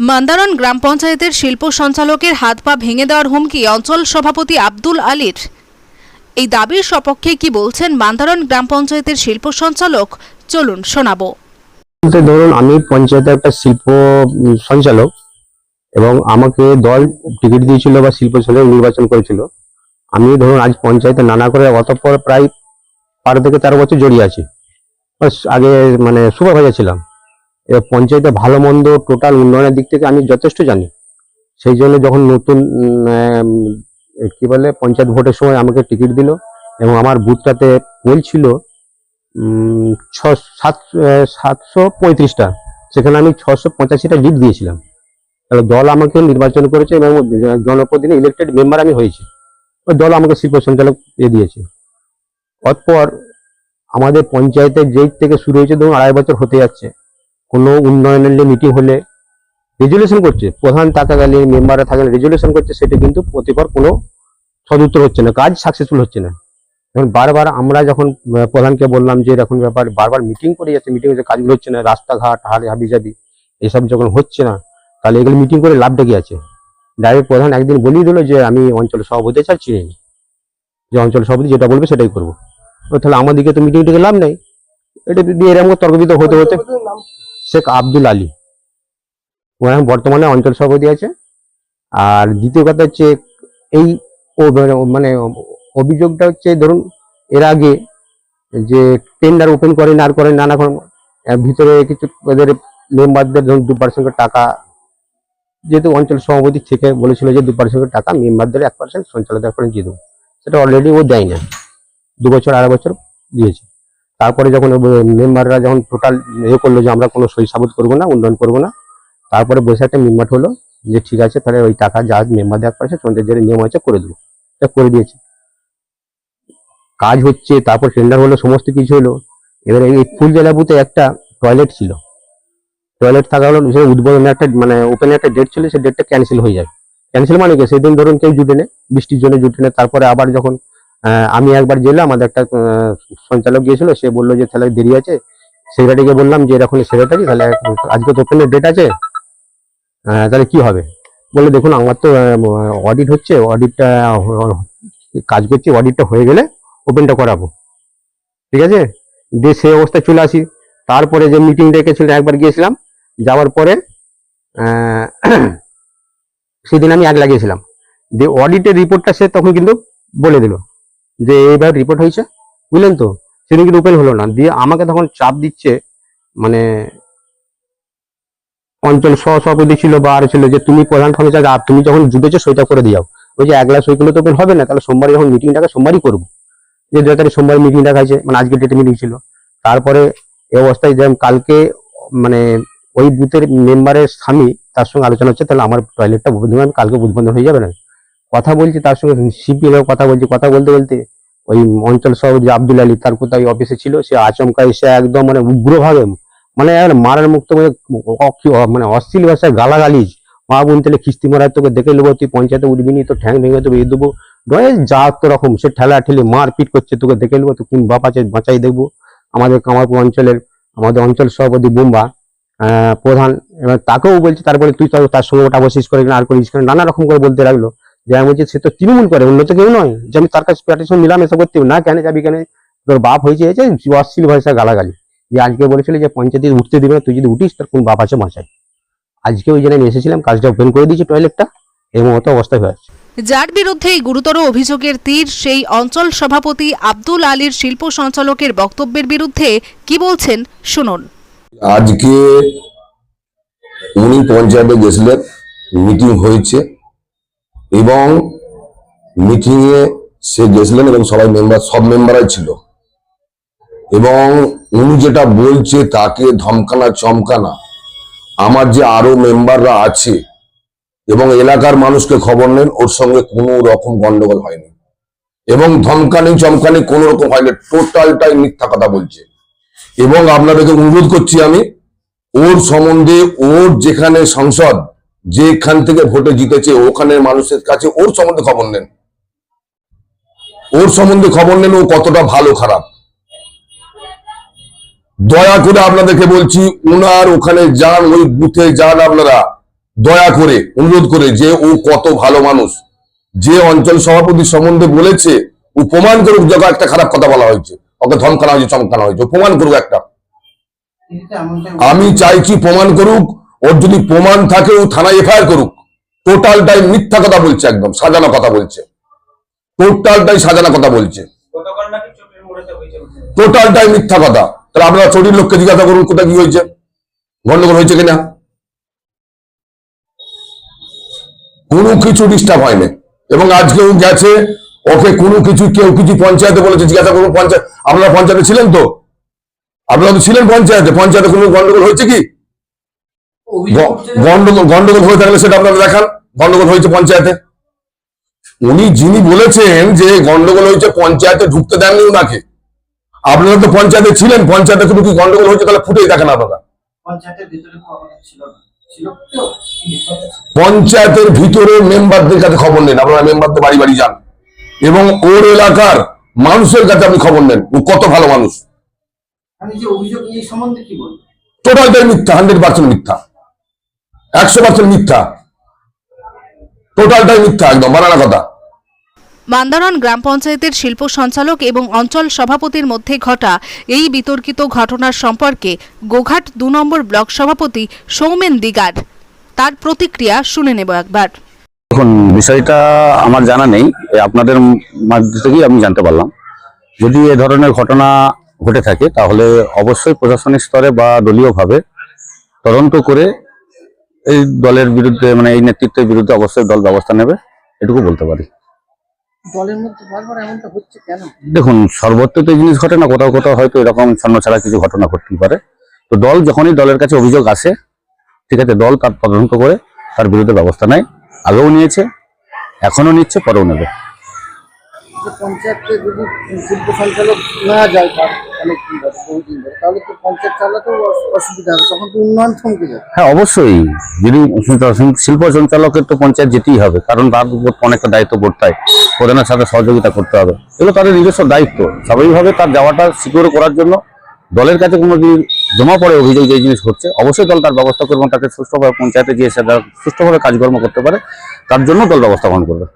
মান্দারন গ্রাম পঞ্চায়েতের শিল্প সঞ্চালকের হাত পা ভেঙে দেওয়ার হুমকি অঞ্চল সভাপতি আব্দুল আলীর। এই দাবির সপক্ষে কি বলছেন মান্দারন গ্রাম পঞ্চায়েতের শিল্প সঞ্চালক? চলুন শোনাবো। ধরুন, আমি পঞ্চায়েতের একটা শিল্প সঞ্চালক এবং আমাকে দল টিকিট দিয়েছিল বা শিল্প নির্বাচন করেছিল। আমি ধরুন, আজ পঞ্চায়েতে নানা করে অতঃপর প্রায় বারো থেকে তেরো বছর জড়িয়ে আছি। আগে মানে সুপারভাইজার ছিলাম। এবার পঞ্চায়েতে ভালো মন্দ টোটাল উন্নয়নের দিক থেকে আমি যথেষ্ট জানি। সেই জন্য যখন নতুন কি বলে পঞ্চায়েত ভোটের সময় আমাকে টিকিট দিল এবং আমার বুথটাতে বলছিল উম, ছ সাত সাতশো পঁয়ত্রিশটা। সেখানে আমি ছশো পঁচাশিটা লিড দিয়েছিলাম। তাহলে দল আমাকে নির্বাচন করেছে এবং জনপ্রতিনিধি ইলেক্টেড মেম্বার আমি হয়েছি। ওই দল আমাকে শিল্প সঞ্চালক এ দিয়েছে। অতপর আমাদের পঞ্চায়েতের যেই থেকে শুরু হয়েছে ধরুন আড়াই বছর হতে যাচ্ছে। কোনো উন্নয়নের মিটিং হলে রেজুলেশন করছে, প্রধান গেলে মেম্বাররা থাকলে রেজুলেশন করছে, সেটা কিন্তু প্রতিবার কোনো সদুত্তর হচ্ছে না, কাজ সাকসেসফুল হচ্ছে না। এখন বারবার আমরা যখন প্রধানকে বললাম যে এরকম ব্যাপার, বারবার মিটিং করে যাচ্ছে মিটিং হচ্ছে কাজগুলো হচ্ছে না, রাস্তাঘাট, হাড়ি হাবি যাবি এসব যখন হচ্ছে না, তাহলে এগুলো মিটিং করে লাভটা কি আছে। ডাইরেক্ট প্রধান একদিন বলিয়ে দিল যে আমি অঞ্চল সভাপতি নি। যে অঞ্চল সভাপতি যেটা বলবে সেটাই করব। তাহলে আমাদেরকে তো মিটিং থেকে লাভ নেই। এটা দিয়ে এরকম তর্ক বিতর্ক হতে হতে শেখ আব্দুল আলী। ও এখন বর্তমানে অঞ্চল সভাপতি আছে। আর দ্বিতীয় কথা হচ্ছে, এই মানে অভিযোগটা হচ্ছে, ধরুন, এর আগে যে টেন্ডার ওপেন করেন, আর করেন, নানা ভিতরে কিছু ওদের মেম্বারদের ধরুন, দু পার্সেন্ট টাকা, যেহেতু অঞ্চল সভাপতি থেকে বলেছিল যে দু পার্সেন্ট টাকা মেম্বারদের এক পার্সেন্ট সঞ্চালক এক দিয়ে দেবো। সেটা অলরেডি ও দেয় না দু বছর, আড়াই বছর দিয়েছে। তারপরে যখন মেম্বাররা যখন টোটাল এ করল যে আমরা কোনো সই সাবুত করব না, উন্নয়ন করব না, তারপরে বসে একটা মিটমাট হলো যে ঠিক আছে, তাহলে ওই টাকা যা মেম্বার এক পার্সেন্ট সন্ধ্যের যে নিয়ম আছে করে দেবো। তা করে দিয়েছে। কাজ হচ্ছে, তারপর টেন্ডার হলো, সমস্ত কিছু হলো। এবারে এই ফুলজলা বুথে একটা টয়লেট ছিল। টয়লেট থাকা হলো, সে উদ্বোধনের একটা মানে ওপেনের একটা ডেট ছিল সেই ডেটটা ক্যান্সেল হয়ে যায়। ক্যান্সেল মানে কি? সেদিন ধরুন কেউ জুটে নেই বৃষ্টির জন্য জুটে নেই তারপরে আবার যখন আমি একবার গেলাম আমাদের একটা সঞ্চালক গিয়েছিল সে বলল যে তাহলে দেরি আছে। সেক্রেটারিকে বললাম যে এরকম সেক্রেটারি তাহলে আজকে তো ওপেনের ডেট আছে? আহ, তাহলে কি হবে? বলল দেখুন আমার তো অডিট হচ্ছে অডিটটা কাজ করছি অডিটটা হয়ে গেলে ওপেনটা করাবো। ঠিক আছে? দিয়ে সেই অবস্থায় চলে আসি। তারপরে যে মিটিং ডেকেছিল একবার গিয়েছিলাম যাওয়ার পরে সেদিন আমি আগ লাগিয়েছিলাম যে অডিটের রিপোর্টটা সে তখন কিন্তু বলে দিল। যে এইবার রিপোর্ট হয়েছে, বুঝলেন তো? সেদিন কিন্তু ওপেন হলো না। দিয়ে আমাকে তখন চাপ দিচ্ছে মানে অঞ্চল সহসভাপতি ছিল বা আর ছিল যে, তুমি প্রধান কর্মচারী আর তুমি যখন জুটেছো সইটা করে দিও ওই যে একলা সই করলে তো ওপেন হবে না, তাহলে সোমবার যখন মিটিংটাকে সোমবারই করব। যে দু তারিখ সোমবার মিটিং ডাকা হয়েছে মানে আজকে ডেটে মিটিং ছিল। তারপরে এই অবস্থায় যেমন কালকে মানে ওই বুথের মেম্বারের স্বামী তার সঙ্গে আলোচনা হচ্ছে, তাহলে আমার টয়লেটটা কালকে উদ্বোধন হয়ে যাবে না। কথা বলছি তার সঙ্গে সিপিএল কথা বলছি, কথা বলতে বলতে ওই অঞ্চল সভাপতি আব্দুল আলী, তার কোথায় অফিসে ছিল। সে আচমকা এসে একদম মানে উগ্রভাবে মানে মারার মুক্ত মানে অশ্লীল ভাষায় গালাগালিজ। মা বোন তাহলে কিস্তি মারার তোকে দেখে নেব, তুই পঞ্চায়েতে উঠবি নি, তো ঠ্যাং ভেঙে এ দেবো। যা তো রকম, সে ঠেলা ঠেলে মারপিট করছে, তোকে দেখে নেব, তো কোন বাপ আছে বাঁচাই দেখব। আমাদের কামারপুর অঞ্চলের, আমাদের অঞ্চল সভাপতি বুম্বা প্রধান, এবার তাকেও বলছে, তারপরে তুই তার সঙ্গে ওটা বসিস করে আর করিস নানা রকম করে বলতে লাগল। যে আমি বলছি সে তো তৃণমূল করে অন্য তো কেউ নয়। যে আমি তার কাছে প্যাটিশন নিলাম এসব করতে না কেন যাবি কেন? তোর বাপ হয়েছে হয়েছে অশ্লীল ভাষা গালাগালি। যে আজকে বলেছিল যে পঞ্চায়েতে উঠতে দিবে না তুই যদি উঠিস তোর কোন বাপ আছে বাঁচাই আজকে ওই জন্য আমি এসেছিলাম কাজটা ওপেন করে দিয়েছি টয়লেটটা এই মতো অবস্থায় হয়ে আছে। যার বিরুদ্ধে এই গুরুতর অভিযোগের তীর সেই অঞ্চল সভাপতি আব্দুল আলীর শিল্প সঞ্চালকের বক্তব্যের বিরুদ্ধে কি বলছেন শুনুন। আজকে উনি পঞ্চায়েতে গেছিলেন মিটিং হয়েছে। এবং মিটিংয়ে সে গেছিলেন এবং সবাই মেম্বার সব মেম্বারাই ছিল। এবং উনি যেটা বলছে তাকে ধমকানা, চমকানা। আমার যে আরও মেম্বাররা আছে এবং এলাকার মানুষকে খবর নেন, ওর সঙ্গে কোনো রকম গন্ডগোল হয়নি। এবং ধমকানি, চমকানি কোনো রকম হয়নি, টোটালটাই মিথ্যা কথা বলছে। এবং আপনাদেরকে অনুরোধ করছি আমি, ওর সম্বন্ধে ওর যেখানে সংসদ যেখান থেকে ভোটে জিতেছে ওখানের মানুষের কাছে ওর সম্বন্ধে খবর নেন। ওর সম্বন্ধে খবর নেন ও কতটা ভালো খারাপ। দয়া করে আপনাদেরকে বলছি ওনার ওখানে যান ওই বুথে যান আপনারা। দয়া করে অনুরোধ করে যে ও কত ভালো মানুষ। যে অঞ্চল সভাপতি সম্বন্ধে বলেছে ও প্রমাণ করুক যখন একটা খারাপ কথা বলা হয়েছে। ওকে ধমকানো হয়েছে চমকানো হয়েছে প্রমাণ করুক একটা। আমি চাইছি প্রমাণ করুক ওর যদি প্রমাণ থাকে ও থানায় এফআইআর করুক। টোটালটাই মিথ্যা কথা বলছে একদম সাজানো কথা বলছে। টোটালটাই সাজানো কথা বলছে। টোটালটাই মিথ্যা কথা। তাহলে আপনারা চটির লোককে জিজ্ঞাসা করুন কোথায় কি হয়েছে? গন্ডগোল হয়েছে কিনা? কোনো কিছু ডিস্টার্ব হয়নি। এবং আজকেও গেছে ওকে কোনো কিছু কেউ কিছু পঞ্চায়েতে বলেছে জিজ্ঞাসা করুন পঞ্চায়েত আপনারা পঞ্চায়েতে ছিলেন তো? আপনারা তো ছিলেন পঞ্চায়েতে পঞ্চায়েতে কোনো গন্ডগোল হয়েছে কি? গন্ডগোল গন্ডগোল হয়ে থাকলে সেটা আপনারা দেখান। গন্ডগোল হয়েছে পঞ্চায়েতে। উনি যিনি বলেছেন যে গন্ডগোল হয়েছে পঞ্চায়েতে ঢুকতে দেননি ওনাকে আপনারা তো পঞ্চায়েতে ছিলেন পঞ্চায়েতে কোনো কি গন্ডগোল হয়েছে তাহলে ফুটেই দেখেন আপনারা। পঞ্চায়েতের ভিতরে মেম্বারদের কাছে খবর নেন আপনারা মেম্বারদের বাড়ি বাড়ি যান। এবং ওর এলাকার মানুষের কাছে আপনি খবর নেন ও কত ভালো মানুষ। টোটালটাই মিথ্যা হান্ড্রেড পার্সেন্ট মিথ্যা। একশো পার্সেন্ট মিথ্যা। টোটালটাই মিথ্যা একদম বানানা কথা। মান্দারন গ্রাম পঞ্চায়েতের শিল্প সঞ্চালক এবং অঞ্চল সভাপতির মধ্যে ঘটা এই বিতর্কিত ঘটনার সম্পর্কে গোঘাট দু নম্বর ব্লক সভাপতি সৌমেন দিগার। তার প্রতিক্রিয়া শুনে নেব একবার। এখন বিষয়টা আমার জানা নেই আপনাদের মাধ্যম থেকেই আমি জানতে পারলাম। যদি এ ধরনের ঘটনা ঘটে থাকে তাহলে অবশ্যই প্রশাসনিক স্তরে বা দলীয়ভাবে তদন্ত করে এই দলের বিরুদ্ধে মানে এই নেতৃত্বের বিরুদ্ধে অবশ্যই দল ব্যবস্থা নেবে এটুকু বলতে পারি। দলের মধ্যে বারবার এমনটা হচ্ছে কেন? দেখুন সর্বত্র তো এই জিনিস ঘটে না কোথাও কোথাও হয়তো এরকম ছন্ন ছাড়া কিছু ঘটনা ঘটতেই পারে। তো দল যখনই দলের কাছে অভিযোগ আসে ঠিক আছে দল তার তদন্ত করে তার বিরুদ্ধে ব্যবস্থা নেয় আগেও নিয়েছে এখনও নিচ্ছে পরেও নেবে। যে পঞ্চায়েতে যদি শিল্প সঞ্চালক না যায় তার হ্যাঁ অবশ্যই। শিল্প সঞ্চালকের তো পঞ্চায়েত যেতেই হবে, কারণ তার দায়িত্ব সাথে সহযোগিতা করতে হবে। তাদের নিজস্ব দায়িত্ব। স্বাভাবিকভাবে তার যাওয়াটা করার জন্য দলের কাছে কোনো জমা পড়ে অভিযোগ জিনিস হচ্ছে অবশ্যই দল তার ব্যবস্থা করবে এবং তাকে পঞ্চায়েতে গিয়ে সুষ্ঠুভাবে কাজকর্ম করতে পারে। তার জন্য দল ব্যবস্থা গ্রহণ করবে।